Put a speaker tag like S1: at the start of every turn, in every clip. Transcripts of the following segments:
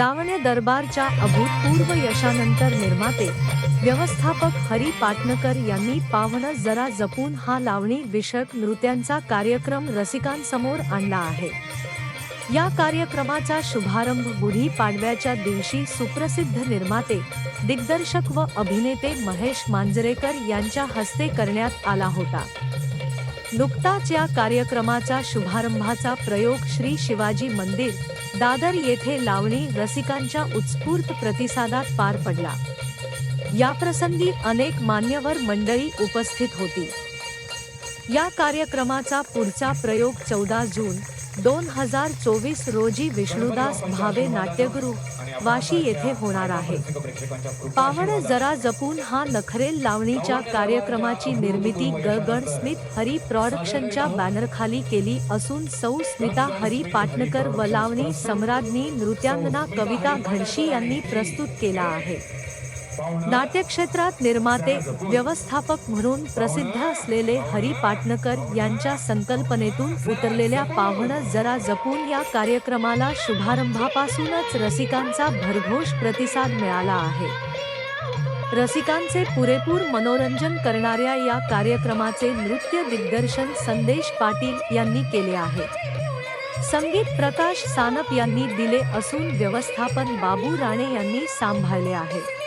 S1: दरबारच्या अभूतपूर्व यशानंतर निर्माते व्यवस्थापक हरी पाटणकर यांनी पावणं जरा जपून हा लावणी विषयक नृत्यांचा कार्यक्रम रसिकांसमोर आणला आहे. या कार्यक्रमाचा शुभारंभ गुढी पाडव्याच्या दिवशी सुप्रसिद्ध निर्माते दिग्दर्शक व अभिनेते महेश मांजरेकर यांच्या हस्ते करण्यात आला होता. नुकताच या कार्यक्रमाचा शुभारंभाचा प्रयोग श्री शिवाजी मंदिर दादर येथे लावणी रसिकांच्या उत्स्फूर्त प्रतिसादात पार पडला. याप्रसंगी अनेक मान्यवर मंडळी उपस्थित होती. या कार्यक्रमाचा पुढचा प्रयोग चौदा जून दोन हजार चोवीस रोजी विष्णुदास भावे नाट्यगृह वाशी येथे होणार आहे. पावण जरा जपून हा नखरेल लावणीच्या कार्यक्रमाची निर्मिती गगन स्मिथ हरी प्रॉडक्शनच्या बॅनरखाली केली असून सौ स्मिता हरी पाटणकर व लावणी सम्राज्ञी नृत्यांगना कविता घनशी यांनी प्रस्तुत केला आहे. नाट्यक्षेत्रात निर्माते व्यवस्थापक म्हणून प्रसिद्ध असलेले हरी पाटणकर यांच्या संकल्पनेतून उतरलेल्या पाहुणं जरा जपून या कार्यक्रमाला शुभारंभापासूनच रसिकांचा भरघोष प्रतिसाद मिळाला आहे. रसिकांचे पुरेपूर मनोरंजन करणाऱ्या या कार्यक्रमाचे नृत्य दिग्दर्शन संदेश पाटील यांनी केले आहे. संगीत प्रकाश सानप यांनी दिले असून व्यवस्थापन बाबू राणे यांनी सांभाळले आहे.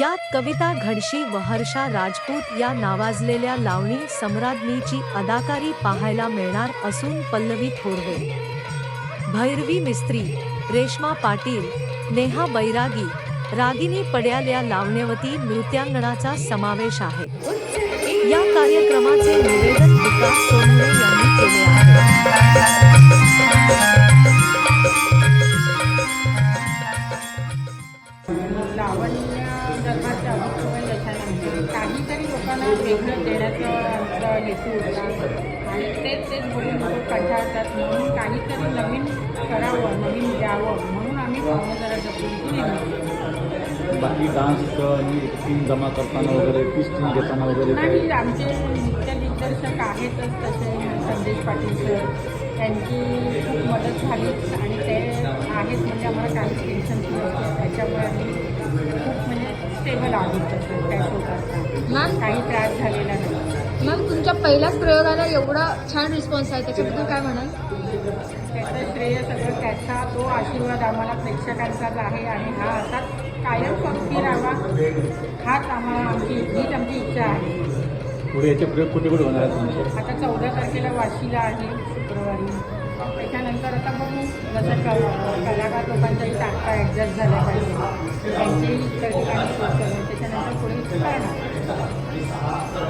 S1: यात कविता घडशी व हर्षा राजपूत या नावाजलेल्या लावणी सम्राज्ञीची अदाकारी पाहायला मिळणार असून पल्लवी थोरवे. भैरवी मिस्त्री रेश्मा पाटील नेहा बैरागी रागिनी पड्याल या लावण्यवती नृत्यांगणाचा समावेश आहे. या कार्यक्रमाचे निवेदन विकास सोनवणे यांनी केले आहे.
S2: धर्माच्या अभूतपूर्व यशानंतर काहीतरी लोकांना वेगळं देण्याचा आमचा हेतू होता. आणि तेच तेच बघून लोक कंटाळतात म्हणून काहीतरी नवीन करावं नवीन द्यावं म्हणून आम्ही ती निर्मिती
S3: बाकी डान्स आणि टीम जमा करताना वगैरे पीस टीम घेताना वगैरे
S2: नाही
S3: काही
S2: आमचे नृत्य दिग्दर्शक आहेतच तसे संदेश पाटील सर त्यांची खूप मदत झाली आणि ते आहेत म्हणजे आम्हाला काहीच टेन्शन त्याच्यामुळे आम्ही खूप म्हणजे स्टेबल आहोत तसं होत
S4: मॅम
S2: काही त्रास झालेला नाही.
S4: मॅम तुमच्या पहिल्याच प्रयोगाला एवढा छान रिस्पॉन्स आहे त्याच्याबद्दल काय म्हणाल?
S2: त्याचं श्रेय सगळं त्याचा तो आशीर्वाद आम्हाला प्रेक्षकांचाच आहे आणि हा असाच कायमस्वरूपी राहावा. हाच आम्हाला आमची हीच आमची इच्छा आहे.
S3: पुढे याचे प्रयोग कुठे कुठे होणार आहेत तुमचे?
S2: आता चौदा तारखेला वाशीला आहे शुक्रवारी. त्याच्यानंतर आता बघू. जसं कलाकार लोकांचाही टाकता ॲडजस्ट झाला पाहिजे. त्यांचेही इतर ठिकाणी पोहोचवलं त्याच्यानंतर पुढे करणार.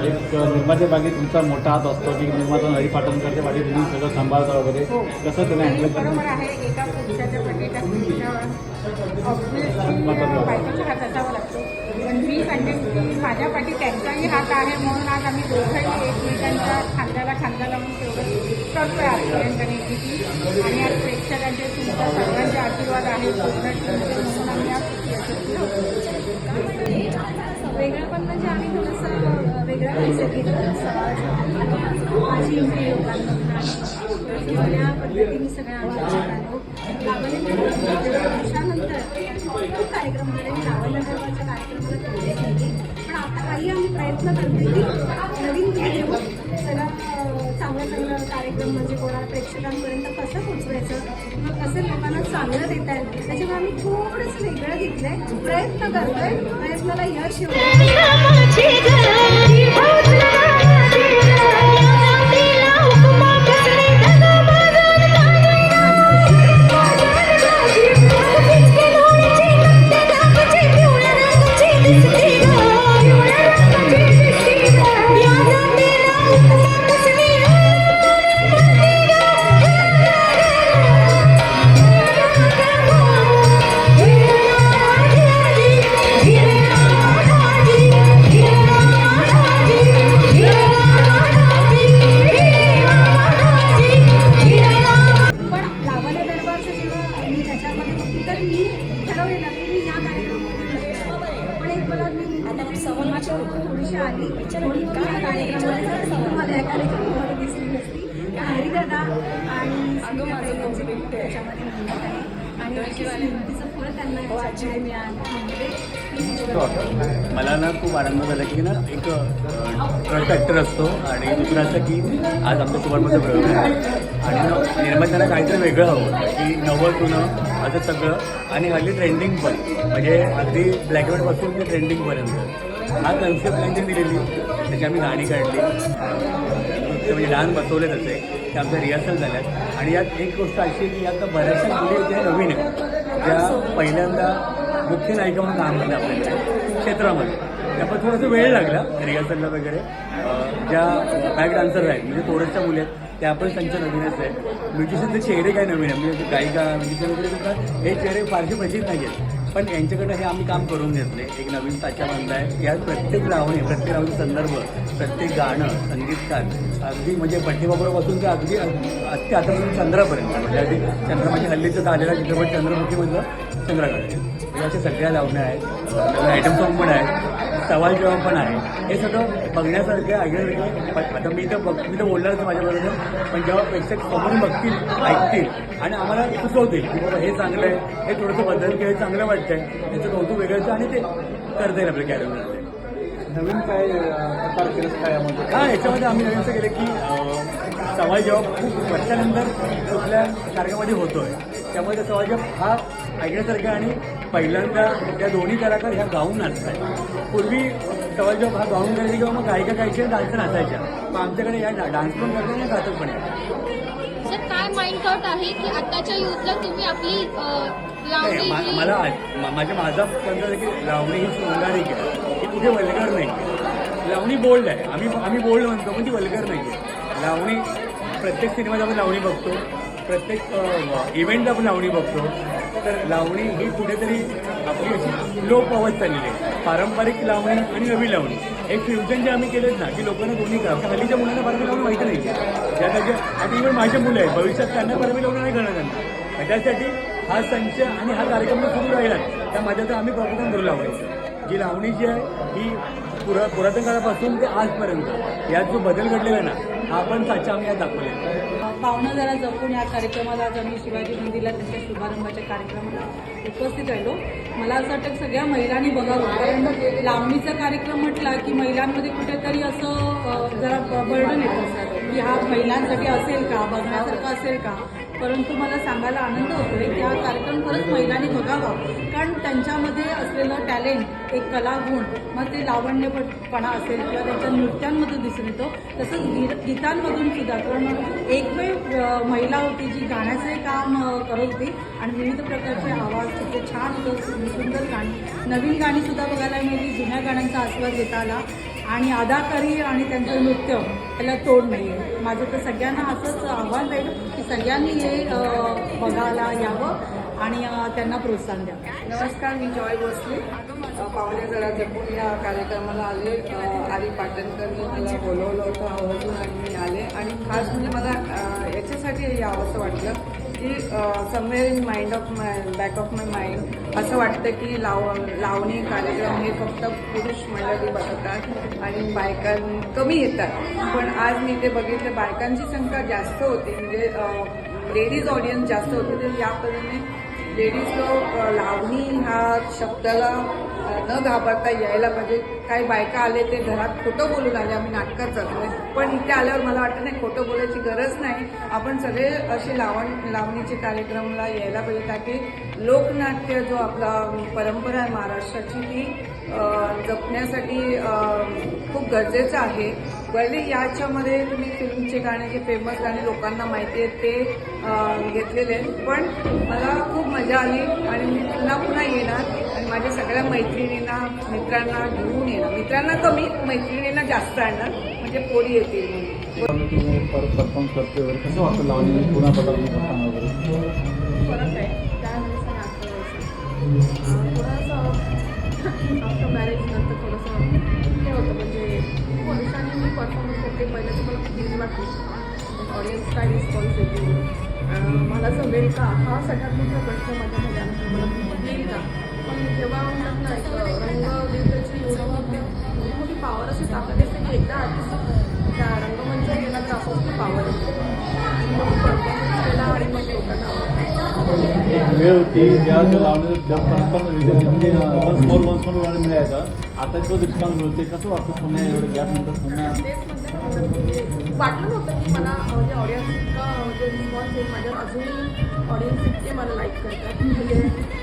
S3: एक निर्माते बागे तुमचा मोठा हात असतो. की निर्माता हरी पाटणकरच्या बागे तुम्ही सगळं सांभाळता वगैरे.
S2: हो.
S3: कसं त्याने
S2: आणि
S3: हँडल
S2: बरोबर आहे एका पुरुषाच्या ऑब्विसली बायकोचा हात असावा लागतो. पण मी सांगेन की माझ्या पाठी त्यांचाही हात आहे म्हणून आज आम्ही दोघंही एकमेकांच्या खांद्याला खांदा लावून तेवढं करतोय आजपर्यंत निर्मिती आणि आज प्रेक्षकांचे तुमच्या सर्वांचे आशीर्वाद आहे. पूर्ण म्हणून आम्ही आज
S5: वेगळं पण म्हणजे आम्ही थोडंसं वेगळं काहीतरी माझी एंट्री लोकांना वेगळ्या पद्धतीने सगळ्या आम्ही कार्यक्रम कार्यक्रमाला पण आता काही आम्ही प्रयत्न करतो की नवीन पिढी घेऊन चांगलं चांगला कार्यक्रम म्हणजे कोणा प्रेक्षकांपर्यंत कसं पोचवायचं? मग कसं लोकांना चांगलं देता येईल. त्याच्यामुळे आम्ही थोडंसं वेगळं घेतलंय. प्रयत्न करतोय. प्रयत्नाला यश येऊ समाजाच्या थोडीशी आली म्हणून मी या कार्यक्रमामध्ये जर तुम्हाला या कार्यक्रमामध्ये दिसली नसती. हरिदादा आणि त्याच्यामध्ये म्हणत आहे. आणि तिचं फळ त्यांना याच्यामुळे मिळालं. म्हणजे ती
S6: मला ना खूप आनंद झाला की ना एक ट्रक ॲक्टर असतो आणि दुसरं असं की आज आमच्या सुवर्णचं प्रयोग आहे. आणि ना निर्मात्याला काहीतरी वेगळं हवं की नवं जुनं असं सगळं. आणि हल्ली ट्रेंडिंग पण. म्हणजे अगदी ब्लॅक अँडपासून ते ट्रेंडिंगपर्यंत हा कन्सेप्ट त्यांनी दिलेली त्याची आम्ही गाणी काढली. नृत्य म्हणजे डान्स बसवले तसे ते आमच्या रिहर्सल झाल्यात. आणि यात एक गोष्ट अशी आहे की आता बऱ्याचशा मुली ज्या नवीन आहेत ज्या पहिल्यांदा मुख्य नायिका म्हणून काम केलं आपल्याला क्षेत्रामध्ये. त्यामुळे थोडासा वेळ लागला रिहर्सलला वगैरे. ज्या बॅक डान्सर आहेत म्हणजे कोरसच्या मुली आहेत त्या पण त्यांच्या नवीनच आहे म्युझिशियनचे चेहरे काय नवीन आहे म्हणजे गायिका म्युझिशियन वगैरे सुद्धा हे चेहरे फारसे परिचित नाही आहेत पण यांच्याकडे हे आम्ही काम करून घेतले. एक नवीन साचा बांधला आहे. यात प्रत्येक लावणी प्रत्येक लावणी संदर्भ प्रत्येक गाणं संगीतकार अगदी म्हणजे बड्डेबाबूपासून ते अगदी अगदी आतापासून चंद्रापर्यंत. म्हणजे अगदी चंद्रमाची हल्लीचं आलेला चित्रपट चंद्रमुखीमधलं चंद्रकांत म्हणजे अशा सगळ्या लावण्या आहेत. नवीन आयटम सॉंग पण आहेत सवाल जवाब पण आहे. हे सगळं बघण्यासारखं ऐकण्यासारखं आता मी तर बघ मी तर बोलणारच माझ्याबरोबर पण जेव्हा प्रेक्षक समोरून बघतील ऐकतील आणि आम्हाला सुचवतील की बाबा हे चांगलं आहे हे थोडंसं बदल की हे चांगलं वाटतंय याचं कौतुक वेगळंच आणि ते करता येईल आपल्या कॅरेक्टरमध्ये
S3: नवीन काय प्रकार केलं काय
S6: हा याच्यामध्ये आम्ही नवीन असं केलं की सवाल जवाब खूप वर्षानंतर कुठल्या कार्यक्रमामध्ये होतोय. त्यामुळे त्या सवाल जवाब हा ऐकण्यासारखा आणि पहिल्यांदा त्या दोन्ही कलाकार ह्या गाऊन नाचतात पूर्वी जवाब हा गाऊन करायची किंवा मग गायिका गायच्या डान्सर नाचायच्या पण आमच्याकडे या डान्स पण करतात आणि गातात पण
S4: काय माइंड आहे की आताच्या युथला तुम्ही आपली
S6: मला माझ्या माझा आहे की लावणी ही शृंगारिक आहे ही कुठे वल्गर नाही आहे. लावणी बोल्ड आहे. आम्ही आम्ही बोल्ड म्हणतो पण ती वल्गर नाही आहे. लावणी प्रत्येक सिनेमात आपण लावणी बघतो. प्रत्येक इव्हेंटला आपण लावणी बघतो. तर लावणी ही कुठेतरी आपली अशी लोप पावत चाललेली आहे. पारंपरिक लावणी आणि नवी लावणी. हे फ्युजन जे आम्ही केलेत ना की लोकांना दोन्ही करा हल्लीच्या मुलांना परमी लावणी माहिती नाही आहे त्या त्याच्या आता इव्हन माझे मुलं आहेत. भविष्यात त्यांना परमी लावणी नाही करणार त्यांना. त्यासाठी हा संच आणि हा कार्यक्रम सुरू राहिला त्या तर आम्ही प्रबोधन करू लावणी. जी लावणी जी आहे ही पुरा पुरातन काळापासून ते आजपर्यंत. यात जो बदल घडलेला आहे ना हा पण साचा आम्ही यात दाखवलेला
S2: पाहुणं जरा जपून या कार्यक्रमाला आज आम्ही शिवाजी मंदिरला त्यांच्या शुभारंभाच्या कार्यक्रमाला उपस्थित राहिलो. मला असं वाटतं की सगळ्या महिलांनी बघावं. कारण लावणीचा कार्यक्रम म्हटला की महिलांमध्ये कुठेतरी असं जरा बर्डन येतं. की हा महिलांसाठी असेल का? बघण्यासारखं असेल का? परंतु मला सांगायला आनंद होतोय की हा कार्यक्रम खरंच महिलांनी बघावा. कारण त्यांच्यामध्ये असलेलं टॅलेंट एक कलागुण मग ते लावण्यपणा असेल किंवा त्यांच्या नृत्यांमधून दिसून येतो. तसंच गी गीतांमधून सुद्धा. कारण एक वेळ महिला होती जी गाण्याचे काम करत होती आणि विविध प्रकारचे आवाज तिथे छान होतं सुंदर गाणी. नवीन गाणीसुद्धा बघायला मिळाली जुन्या गाण्यांचा आस्वाद घेता आला आणि अदाकारी आणि त्यांचं नृत्य त्याला तोड नाही आहे माझं तर सगळ्यांना असंच आव्हान राहील. सगळ्यांनी हे बघायला यावं आणि त्यांना प्रोत्साहन द्यावं.
S7: नमस्कार मी जॉय भोसले. पाहुणे जरा जपून या कार्यक्रमाला आले. अ, आरी पाटणकरनी मला बोलवलं होतं आवर्जून आणि मी आले. आणि खास म्हणजे मला याच्यासाठी यावंसं वाटलं. की somewhere in mind of my back of my mind असं वाटतं की लाव लावणी कार्यक्रम हे फक्त पुरुष मंडळी बघतात आणि बायकां कमी येतात. पण आज मी ते बघितलं बायकांची संख्या जास्त होती. म्हणजे लेडीज ऑडियन्स जास्त होते. तर या पद्धतीने लेडीज लोक लावणी ह्या शब्दाला न घाबरता यायला पाहिजे. काही बायका आले ते घरात खोटं बोलून आले. आम्ही नाटकात आहे पण इथे आल्यावर मला वाटतं नाही खोटं बोलायची गरज नाही. आपण सगळे असे लावण लावणीचे कार्यक्रमला यायला पाहिजे. ताकी लोकनाट्य जो आपला परंपरा आहे महाराष्ट्राची ती जपण्यासाठी खूप गरजेचं आहे. पहिले याच्यामध्ये तुम्ही फिल्मचे गाणे जे फेमस गाणे लोकांना माहिती आहेत ते घेतलेले आहेत. पण मला खूप मजा आली आणि मी पुन्हा पुन्हा येणार आणि माझ्या सगळ्या मैत्रिणींना मित्रांना घेऊन येणार मित्रांना कमी मैत्रिणींना जास्त आणणार म्हणजे पोरी येतील म्हणून.
S3: परत परफॉर्म करते वगैरे. कसं वाटतं लावणी पुन्हा पदार्थ करताना वगैरे
S5: फरक आहे. त्यावेळेस आणि आता वेळेस थोडंसं आफ्टर मॅरेज नंतर थोडंसं हे होतं. म्हणजे पोलिसांनी मी परफॉर्मन्स करते. पहिलं तर मला खूप भीती वाटली. ऑडियन्स काय रिस्पॉन्स मला जमेल का? हा सगळ्यात मोठा प्रश्न माझ्यामध्ये आला की मला येईल का? तेव्हा जेव्हा म्हणतात ना एक रंगदेवतेची एवढी मोठी मोठी पॉवर अशी ताकद असते की एकदा आर्टिस्ट त्या रंगमंच गेला तर आपण ती पॉवर म्हणजे, येते आणि मग लोकांना
S3: वेळ होती की ज्या मिळायचा. आता तो रिस्पॉन्स मिळते कसं वाटतं पुन्हा एवढं गॅप नंतर पुन्हा?
S8: वाटलं नव्हतं की मला म्हणजे ऑडियन्स इतका म्हणजे रिस्पॉन्स येईल माझ्या अजूनही ऑडियन्स इतके मला लाईक करतात. म्हणजे